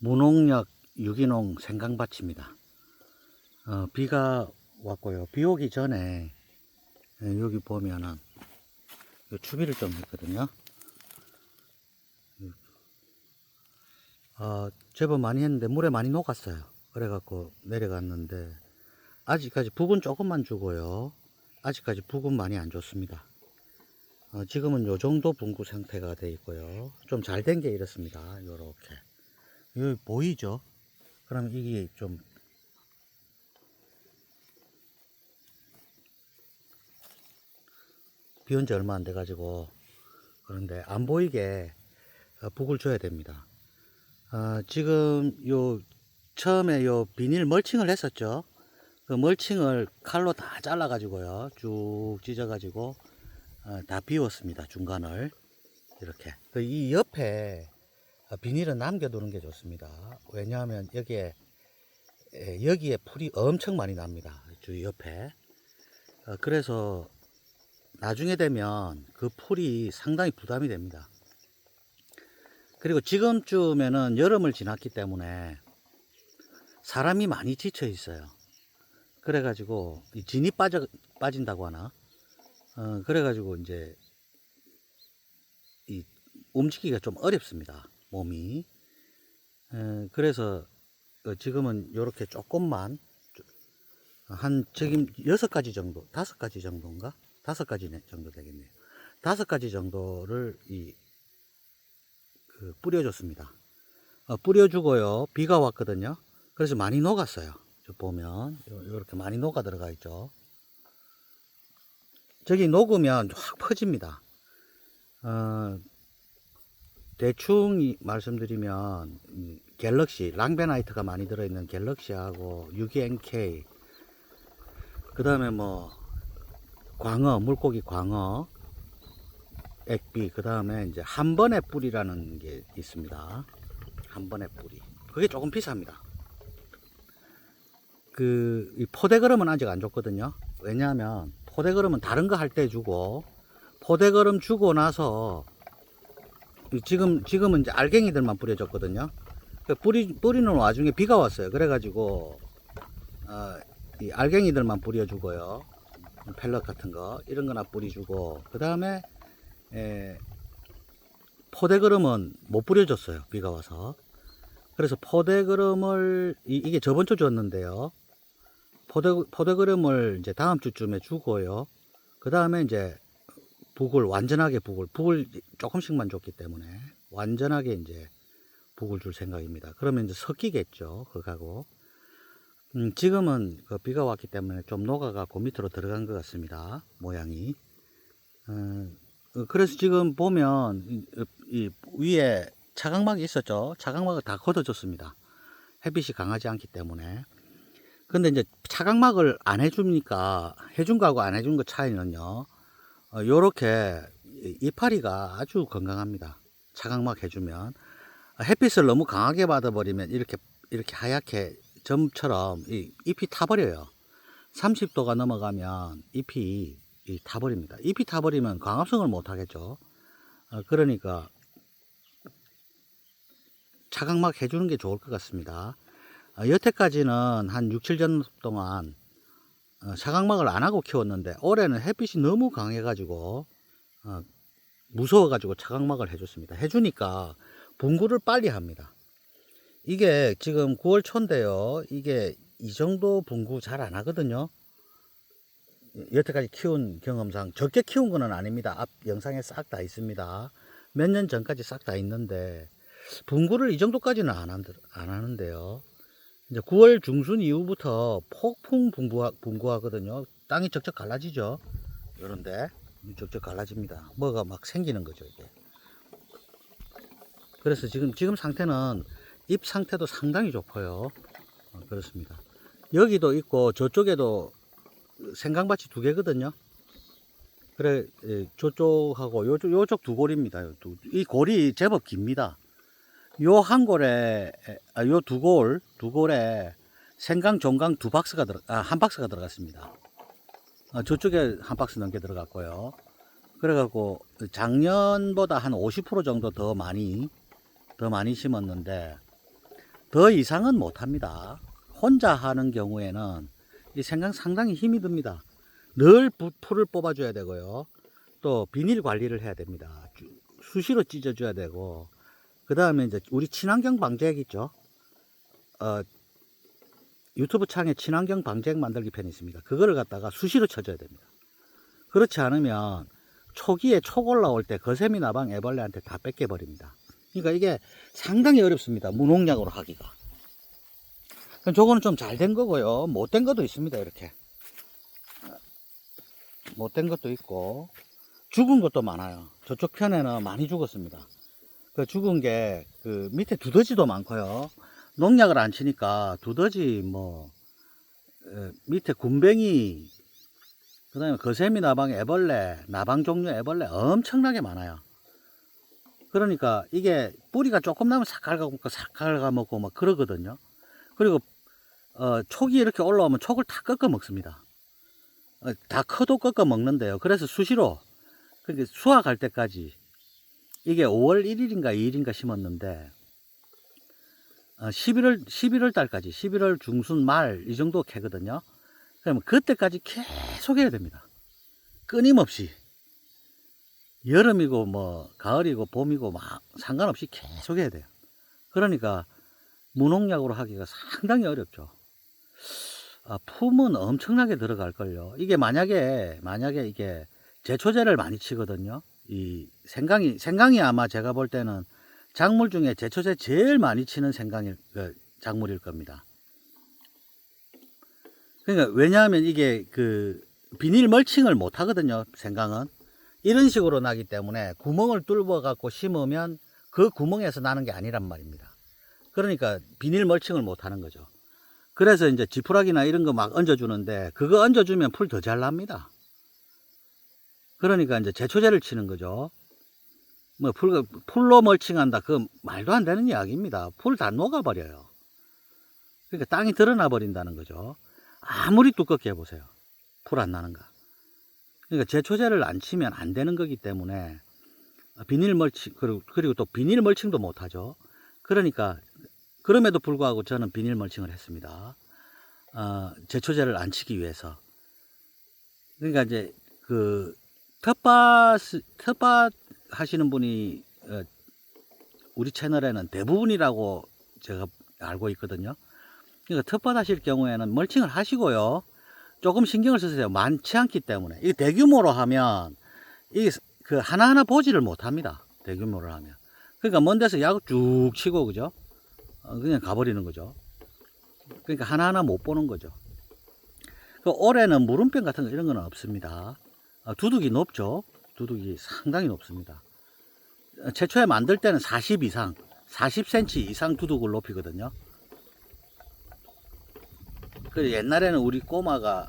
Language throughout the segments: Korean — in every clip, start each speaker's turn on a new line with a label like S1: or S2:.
S1: 무농약 유기농 생강밭입니다. 어, 비가 왔고요. 비 오기 전에 예, 여기 보면은 요 추비를 좀 했거든요. 어, 제법 많이 했는데 물에 많이 녹았어요. 그래갖고 내려갔는데 아직까지 북은 조금만 주고요. 아직까지 북은 많이 안 좋습니다. 어, 지금은 요 정도 분구 상태가 돼 있고요. 좀 잘 된 게 이렇습니다. 요렇게. 여기 보이죠? 그럼 이게 좀 비온 지 얼마 안 돼 가지고 그런데 안 보이게 어, 북을 줘야 됩니다. 어, 지금 요 처음에 요 비닐 멀칭을 했었죠. 그 멀칭을 칼로 다 잘라 가지고요. 쭉 찢어 가지고 어, 다 비웠습니다. 중간을 이렇게. 그 이 옆에 어, 비닐은 남겨두는 게 좋습니다. 왜냐하면 여기에 에, 여기에 풀이 엄청 많이 납니다. 주 옆에. 어, 그래서 나중에 되면 그 풀이 상당히 부담이 됩니다. 그리고 지금쯤에는 여름을 지났기 때문에 사람이 많이 지쳐 있어요. 그래가지고 이 진이 빠져 빠진다고 하나? 어, 그래가지고 이제 이 움직이기가 좀 어렵습니다. 몸이. 에, 그래서 어, 지금은 이렇게 조금만 한 지금 여섯 가지 정도, 다섯 가지 정도인가? 다섯 가지 네- 정도 되겠네요. 다섯 가지 정도를 이 그 뿌려줬습니다. 어, 뿌려주고요. 비가 왔거든요. 그래서 많이 녹았어요. 저 보면 이렇게 많이 녹아 들어가 있죠. 저기 녹으면 확 퍼집니다. 어, 대충 이- 말씀드리면 이 갤럭시 랑베나이트가 많이 들어있는 갤럭시하고 6NK 그 다음에 뭐 광어 물고기 광어 액비 그 다음에 이제 한 번의 뿌리라는 게 있습니다. 한 번의 뿌리. 그게 조금 비쌉니다. 그이 포대걸음은 아직 안 줬거든요. 왜냐하면 포대걸음은 다른 거 할 때 주고 포대걸음 주고 나서 이 지금 지금은 이제 알갱이들만 뿌려줬거든요. 그 뿌리 뿌리는 와중에 비가 왔어요. 그래가지고 어, 이 알갱이들만 뿌려주고요. 펠럿 같은 거 이런 거나 뿌려주고. 그 다음에 포대그름은 못 뿌려줬어요 비가 와서. 그래서 포대그름을 이, 이게 저번 주 줬는데요. 포대 포대그름을 이제 다음 주쯤에 주고요. 그 다음에 이제 북을 완전하게 북을 북을 조금씩만 줬기 때문에 완전하게 이제 북을 줄 생각입니다 그러면 이제 섞이겠죠 그거하고 음, 지금은 그 비가 왔기 때문에 좀 녹아가고 밑으로 들어간 것 같습니다. 모양이. 어, 어, 그래서 지금 보면 이, 이 위에 차광막이 있었죠. 차광막을 다 걷어줬습니다. 햇빛이 강하지 않기 때문에. 근데 이제 차광막을 안 해주니까 해준 거하고 안 해준 거 차이는요. 어, 요렇게 이- 이파리가 아주 건강합니다. 차광막 해주면 어, 햇빛을 너무 강하게 받아버리면 이렇게 이렇게 하얗게 점처럼 이 잎이 타버려요. 30도가 넘어가면 잎이 이 타버립니다. 잎이 타버리면 광합성을 못 하겠죠. 어, 그러니까 차광막 해주는 게 좋을 것 같습니다. 어, 여태까지는 한 6, 7년 동안 어, 차광막을 안 하고 키웠는데 올해는 햇빛이 너무 강해가지고 어, 무서워가지고 차광막을 해줬습니다. 해주니까 분구를 빨리 합니다. 이게 지금 9월 초인데요. 이게 이 정도 분구 잘 안 하거든요. 여태까지 키운 경험상 적게 키운 거는 아닙니다. 앞 영상에 싹 다 있습니다. 몇 년 전까지 싹 다 있는데 분구를 이 정도까지는 안, 한, 안 하는데요. 이제 9월 중순 이후부터 폭풍 분구하, 분구하거든요. 땅이 적적 갈라지죠. 이런데 적적 갈라집니다. 뭐가 막 생기는 거죠 이게. 그래서 지금 지금 상태는 잎 상태도 상당히 좋고요. 어, 그렇습니다. 여기도 있고 저쪽에도 생강밭이 두 개거든요. 그래 예, 저쪽하고 요쪽 요쪽 두 골입니다. 이 골이 제법 깁니다. 요 한 골에 아, 요두 골, 두 골에 생강, 종강 두 박스가 들어 아, 한 박스가 들어갔습니다. 아, 저쪽에 한 박스 넘게 들어갔고요. 그래갖고 작년보다 한 50% 정도 더 많이 더 많이 심었는데 더 이상은 못합니다. 혼자 하는 경우에는 이 생강 상당히 힘이 듭니다. 늘 부- 풀을 뽑아줘야 되고요. 또 비닐 관리를 해야 됩니다. 주- 수시로 찢어줘야 되고 그 다음에 이제 우리 친환경 방제액 있죠. 어, 유튜브 창에 친환경 방제액 만들기 편이 있습니다. 그거를 갖다가 수시로 쳐줘야 됩니다. 그렇지 않으면 초기에 촉 올라올 때 거세미 나방 애벌레한테 다 뺏겨버립니다. 그러니까 이게 상당히 어렵습니다. 무농약으로 하기가. 그럼 저거는 좀 잘 된 거고요. 못 된 것도 있습니다. 이렇게. 못 된 것도 있고 죽은 것도 많아요. 저쪽 편에는 많이 죽었습니다. 그 죽은 게 그 밑에 두더지도 많고요. 농약을 안 치니까 두더지 뭐 에, 밑에 군뱅이 그다음에 거세미 나방 애벌레 나방 종류 애벌레 엄청나게 많아요. 그러니까 이게 뿌리가 조금 나면 싹 갉아먹고 싹 갉아먹고 막 그러거든요. 그리고 어, 촉이 이렇게 올라오면 촉을 다 꺾어 먹습니다. 어, 다 커도 꺾어 먹는데요. 그래서 수시로 그게 수확할 때까지 이게 5월 1일인가 2일인가 심었는데 어, 11월 11월 달까지 11월 중순 말 이 정도 캐거든요. 그러면 그때까지 계속 해야 됩니다. 끊임없이 여름이고 뭐 가을이고 봄이고 막 상관없이 계속 해야 돼요. 그러니까 무농약으로 하기가 상당히 어렵죠. 아, 품은 엄청나게 들어갈 걸요. 이게 만약에 만약에 이게 제초제를 많이 치거든요. 이 생강이 생강이 아마 제가 볼 때는 작물 중에 제초제 제일 많이 치는 생강일 그 작물일 겁니다. 그러니까 왜냐하면 이게 그 비닐 멀칭을 못 하거든요. 생강은 이런 식으로 나기 때문에 구멍을 뚫어 갖고 심으면 그 구멍에서 나는 게 아니란 말입니다. 그러니까 비닐 멀칭을 못 하는 거죠. 그래서 이제 지푸라기나 이런 거 막 얹어주는데 그거 얹어주면 풀 더 잘 납니다. 그러니까 이제 제초제를 치는 거죠. 뭐 풀, 풀로 멀칭한다. 그 말도 안 되는 이야기입니다. 풀 다 녹아버려요. 그러니까 땅이 드러나 버린다는 거죠. 아무리 두껍게 해보세요. 풀 안 나는가. 그러니까 제초제를 안 치면 안 되는 거기 때문에 비닐 멀칭, 그리고, 그리고 또 비닐 멀칭도 못 하죠. 그러니까 그럼에도 불구하고 저는 비닐 멀칭을 했습니다. 어, 제초제를 안 치기 위해서. 그러니까 이제 그 텃밭 텃밭 하시는 분이 어, 우리 채널에는 대부분이라고 제가 알고 있거든요. 그러니까 텃밭 하실 경우에는 멀칭을 하시고요. 조금 신경을 쓰세요. 많지 않기 때문에. 이게 대규모로 하면 이게 그 하나하나 보지를 못합니다. 대규모로 하면. 그러니까 먼 데서 야구 쭉 치고 그죠? 어, 그냥 가버리는 거죠. 그러니까 하나하나 못 보는 거죠. 그 올해는 물음병 같은 거 이런 거는 없습니다. 어, 두둑이 높죠. 두둑이 상당히 높습니다. 어, 최초에 만들 때는 40 이상, 40cm 이상 두둑을 높이거든요. 그 옛날에는 우리 꼬마가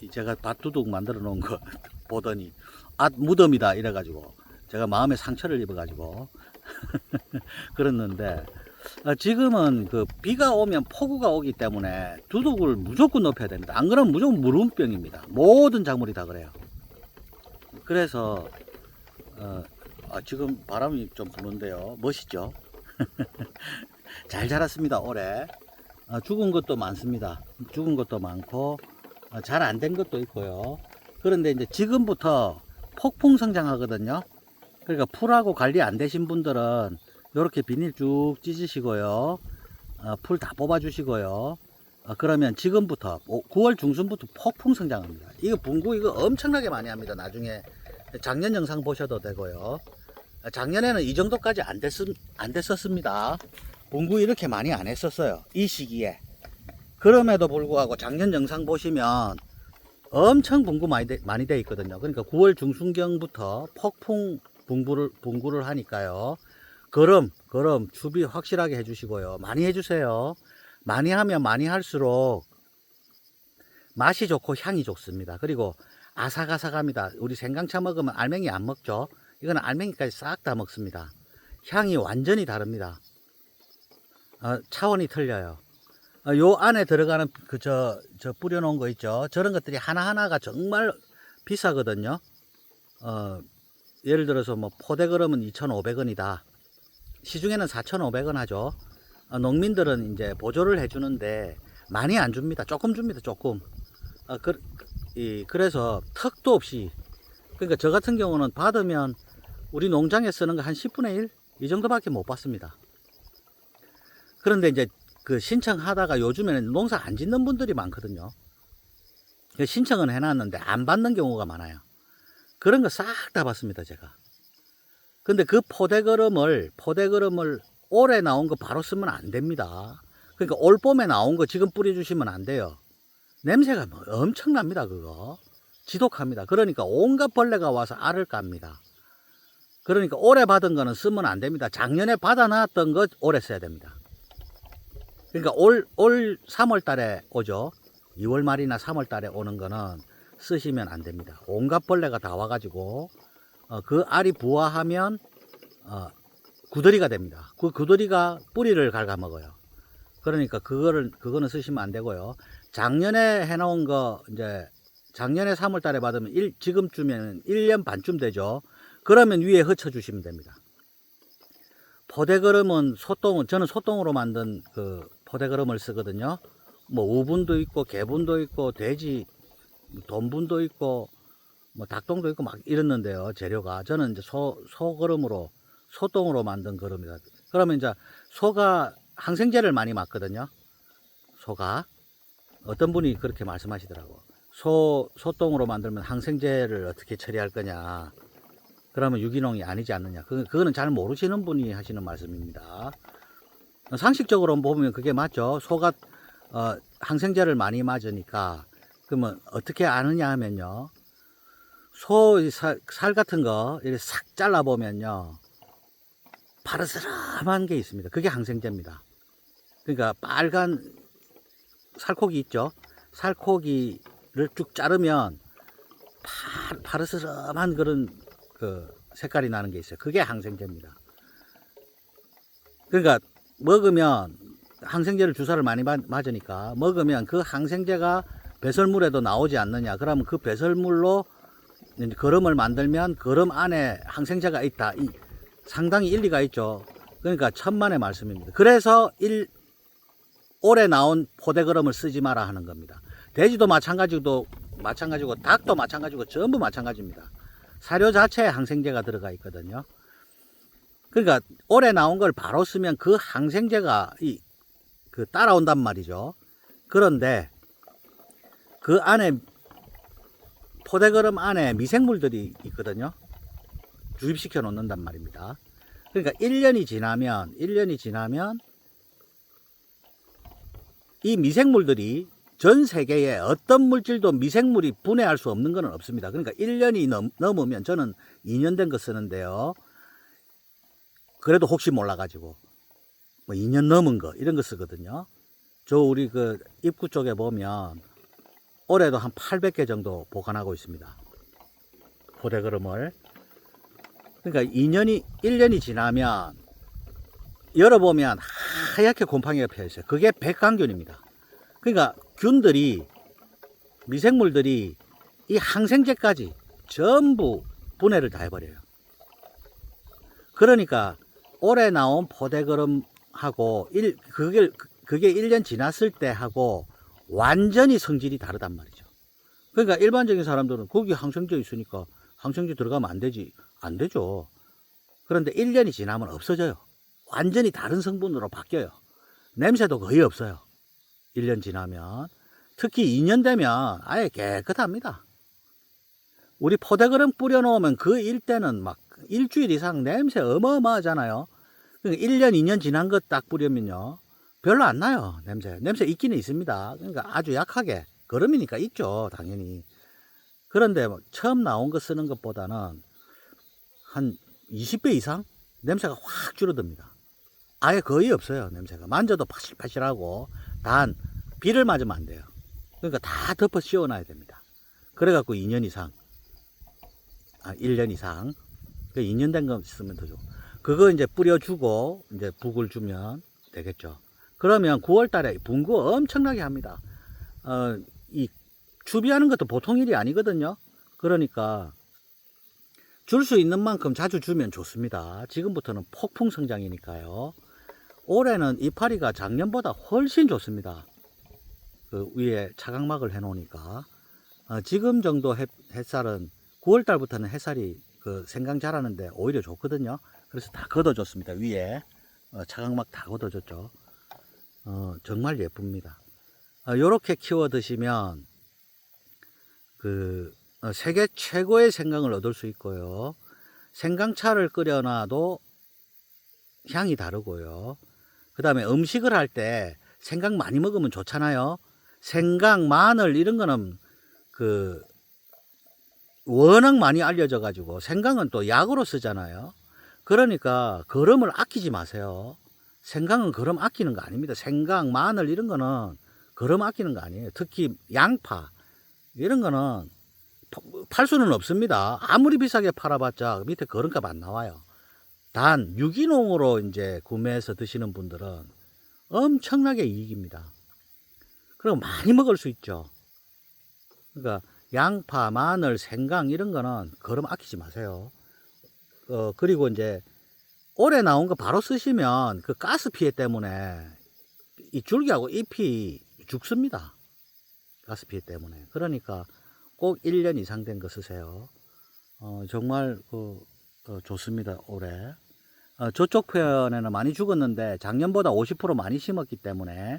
S1: 이 제가 밭두둑 만들어 놓은 거 보더니 아 무덤이다 이래가지고 제가 마음에 상처를 입어가지고 그랬는데 어, 지금은 그 비가 오면 폭우가 오기 때문에 두둑을 무조건 높여야 됩니다. 안 그러면 무조건 물음병입니다. 모든 작물이 다 그래요. 그래서 어, 아, 지금 바람이 좀 부는데요. 멋있죠? 잘 자랐습니다. 올해 어, 죽은 것도 많습니다. 죽은 것도 많고 어, 잘안 된 것도 있고요. 그런데 이제 지금부터 폭풍 성장하거든요. 그러니까 풀하고 관리 안 되신 분들은 이렇게 비닐 쭉 찢으시고요. 어, 풀다 뽑아주시고요. 어, 그러면 지금부터 9월 중순부터 폭풍 성장합니다. 이거 분구 이거 엄청나게 많이 합니다. 나중에 작년 영상 보셔도 되고요. 어, 작년에는 이 정도까지 안, 됐, 안 됐었습니다. 분구 이렇게 많이 안 했었어요. 이 시기에. 그럼에도 불구하고 작년 영상 보시면 엄청 분구 많이 돼, 많이 돼 있거든요. 그러니까 9월 중순경부터 폭풍 분구를, 분구를 하니까요. 걸음, 걸음, 추비 확실하게 해주시고요. 많이 해주세요. 많이 하면 많이 할수록 맛이 좋고 향이 좋습니다. 그리고 아삭아삭합니다. 우리 생강차 먹으면 알맹이 안 먹죠? 이거는 알맹이까지 싹 다 먹습니다. 향이 완전히 다릅니다. 어, 차원이 틀려요. 어, 요 안에 들어가는 그 저 저 뿌려놓은 거 있죠. 저런 것들이 하나 하나가 정말 비싸거든요. 어, 예를 들어서 뭐 포대 걸음은 2,500원이다. 시중에는 4,500원 하죠. 어, 농민들은 이제 보조를 해주는데 많이 안 줍니다. 조금 줍니다. 조금. 어, 그, 이, 그래서 턱도 없이 그러니까 저 같은 경우는 받으면 우리 농장에 쓰는 거 한 10분의 1? 이 정도밖에 못 받습니다. 그런데 이제 그 신청하다가 요즘에는 농사 안 짓는 분들이 많거든요. 그 신청은 해놨는데 안 받는 경우가 많아요. 그런 거 싹 다 받습니다, 제가. 근데 그 포대거름을, 포대거름을 올해 나온 거 바로 쓰면 안 됩니다. 그러니까 올 봄에 나온 거 지금 뿌려주시면 안 돼요. 냄새가 뭐 엄청납니다, 그거. 지독합니다. 그러니까 온갖 벌레가 와서 알을 깝니다. 그러니까 올해 받은 거는 쓰면 안 됩니다. 작년에 받아놨던 거 올해 써야 됩니다. 그러니까 올, 올 3월 달에 오죠. 2월 말이나 3월 달에 오는 거는 쓰시면 안 됩니다. 온갖 벌레가 다 와가지고, 어, 그 알이 부화하면, 어, 구더리가 됩니다. 그 구더리가 뿌리를 갉아먹어요. 그러니까 그거를, 그거는 쓰시면 안 되고요. 작년에 해놓은 거, 이제, 작년에 3월 달에 받으면 일, 지금쯤에는 1년 반쯤 되죠. 그러면 위에 흩어주시면 됩니다. 포대거름은 소똥, 저는 소똥으로 만든 그 포대거름을 쓰거든요. 뭐 우분도 있고 개분도 있고 돼지 돈분도 있고 뭐 닭똥도 있고 막 이랬는데요 재료가 저는 이제 소 소거름으로 소똥으로 만든 거름이다. 그러면 이제 소가 항생제를 많이 맞거든요. 소가 어떤 분이 그렇게 말씀하시더라고. 소 소똥으로 만들면 항생제를 어떻게 처리할 거냐. 그러면 유기농이 아니지 않느냐. 그, 그거는 잘 모르시는 분이 하시는 말씀입니다. 상식적으로 보면 그게 맞죠. 소가 어, 항생제를 많이 맞으니까 그러면 어떻게 아느냐 하면요. 소 살 같은 거 이렇게 싹 잘라 보면요. 파르스름한 게 있습니다. 그게 항생제입니다. 그러니까 빨간 살코기 있죠. 살코기를 쭉 자르면 파, 파르스름한 그런 그 색깔이 나는 게 있어요. 그게 항생제입니다. 그러니까 먹으면 항생제를 주사를 많이 맞- 맞으니까 먹으면 그 항생제가 배설물에도 나오지 않느냐. 그러면 그 배설물로 이제 거름을 만들면 거름 안에 항생제가 있다. 이 상당히 일리가 있죠. 그러니까 천만의 말씀입니다. 그래서 일, 올해 나온 포대거름을 쓰지 마라 하는 겁니다. 돼지도 마찬가지고 마찬가지고 닭도 마찬가지고 전부 마찬가지입니다. 사료 자체에 항생제가 들어가 있거든요. 그러니까 올해 나온 걸 바로 쓰면 그 항생제가 이 그 따라온단 말이죠. 그런데 그 안에 포대거름 안에 미생물들이 있거든요. 주입시켜 놓는단 말입니다. 그러니까 1년이 지나면 1년이 지나면 이 미생물들이 전 세계에 어떤 물질도 미생물이 분해할 수 없는 것은 없습니다. 그러니까 1년이 넘, 넘으면 저는 2년 된 거 쓰는데요. 그래도 혹시 몰라가지고 뭐 2년 넘은 거 이런 거 쓰거든요. 저 우리 그 입구 쪽에 보면 올해도 한 800개 정도 보관하고 있습니다. 포대거름을. 그러니까 2년이 1년이 지나면 열어보면 하얗게 곰팡이가 펴 있어요. 그게 백광균입니다. 그러니까 균들이 미생물들이 이 항생제까지 전부 분해를 다 해버려요. 그러니까 올해 나온 포대거름하고 일 그게 그게 1년 지났을 때 하고 완전히 성질이 다르단 말이죠. 그러니까 일반적인 사람들은 거기 항생제 있으니까 항생제 들어가면 안 되지. 안 되죠. 그런데 1년이 지나면 없어져요. 완전히 다른 성분으로 바뀌어요. 냄새도 거의 없어요. 1년 지나면. 특히 2년 되면 아예 깨끗합니다. 우리 포대거름 뿌려놓으면 그 일대는 막 일주일 이상 냄새 어마어마하잖아요. 그러니까 1년, 2년 지난 것 딱 뿌리면요. 별로 안 나요, 냄새. 냄새 있기는 있습니다. 그러니까 아주 약하게. 거름이니까 있죠, 당연히. 그런데 뭐 처음 나온 거 쓰는 것보다는 한 20배 이상 냄새가 확 줄어듭니다. 아예 거의 없어요, 냄새가. 만져도 파실파실하고, 단, 비를 맞으면 안 돼요. 그러니까 다 덮어 씌워놔야 됩니다. 그래갖고 2년 이상, 아, 1년 이상, 그 2년 된 거 쓰면 더 좋고. 그거 이제 뿌려주고, 이제 북을 주면 되겠죠. 그러면 9월 달에 분구 엄청나게 합니다. 어, 이, 추비하는 것도 보통 일이 아니거든요. 그러니까, 줄 수 있는 만큼 자주 주면 좋습니다. 지금부터는 폭풍 성장이니까요. 올해는 이파리가 작년보다 훨씬 좋습니다. 그 위에 차광막을 해 놓으니까 어, 지금 정도 햇, 햇살은 9월 달부터는 햇살이 그 생강 자라는데 오히려 좋거든요. 그래서 다 걷어줬습니다. 위에 어, 차광막 다 걷어줬죠. 어, 정말 예쁩니다. 이렇게 키워 드시면 그 어, 세계 최고의 생강을 얻을 수 있고요. 생강차를 끓여놔도 향이 다르고요. 그 다음에 음식을 할 때 생강 많이 먹으면 좋잖아요. 생강, 마늘 이런 거는 그 워낙 많이 알려져 가지고 생강은 또 약으로 쓰잖아요. 그러니까 거름을 아끼지 마세요. 생강은 거름 아끼는 거 아닙니다. 생강, 마늘 이런 거는 거름 아끼는 거 아니에요. 특히 양파 이런 거는 파- 팔 수는 없습니다. 아무리 비싸게 팔아봤자 밑에 거름값 안 나와요. 단 유기농으로 이제 구매해서 드시는 분들은 엄청나게 이익입니다. 그리고 많이 먹을 수 있죠. 그러니까 양파, 마늘, 생강 이런 거는 거름 아끼지 마세요. 어 그리고 이제 올해 나온 거 바로 쓰시면 그 가스 피해 때문에 이 줄기하고 잎이 죽습니다. 가스 피해 때문에. 그러니까 꼭 1년 이상 된 거 쓰세요. 어, 정말 그, 어, 좋습니다. 올해. 어, 저쪽 편에는 많이 죽었는데 작년보다 50% 많이 심었기 때문에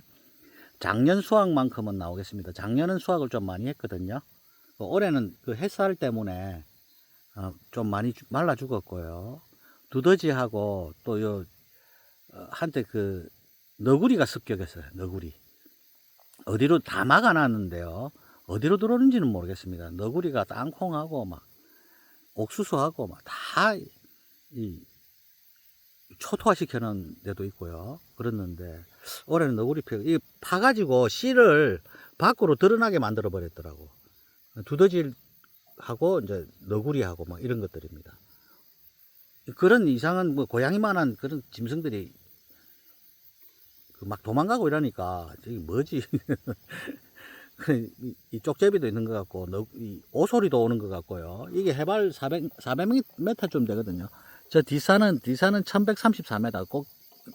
S1: 작년 수확만큼은 나오겠습니다. 작년은 수확을 좀 많이 했거든요. 어, 올해는 그 햇살 때문에 어, 좀 많이 죽- 말라 죽었고요. 두더지하고 또 요 어, 한때 그 너구리가 습격했어요. 너구리. 어디로 다 막아놨는데요. 어디로 들어오는지는 모르겠습니다. 너구리가 땅콩하고 막 옥수수하고 막 다 이 초토화 시켜놓은 데도 있고요. 그랬는데 올해는 너구리 피, 이 파가지고 씨를 밖으로 드러나게 만들어 버렸더라고. 두더지하고 이제 너구리하고 막 이런 것들입니다. 그런 이상한 뭐 고양이만한 그런 짐승들이 그막 도망가고 이러니까 저기 뭐지? 그 이- 이 쪽제비도 있는 것 같고 너, 이 오소리도 오는 것 같고요. 이게 해발 400 400m쯤 되거든요. 저 뒷산은 뒷산은 1134m 꼭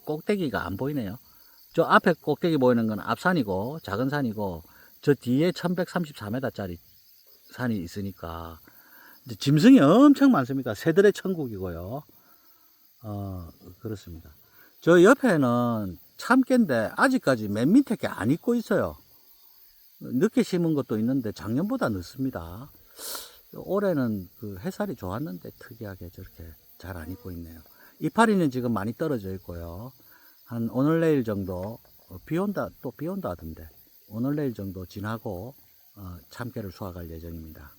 S1: 꼭대기가 안 보이네요. 저 앞에 꼭대기 보이는 건 앞산이고 작은 산이고 저 뒤에 1134m짜리 산이 있으니까 짐승이 엄청 많습니다. 새들의 천국이고요. 어 그렇습니다. 저 옆에는 참깨인데 아직까지 맨 밑에 게 안 익고 있어요. 늦게 심은 것도 있는데 작년보다 늦습니다. 올해는 그 해살이 좋았는데 특이하게 저렇게 잘 안 익고 있네요. 이파리는 지금 많이 떨어져 있고요. 한 오늘 내일 정도 어, 비 온다 또 비 온다 하던데 오늘 내일 정도 지나고 어, 참깨를 수확할 예정입니다.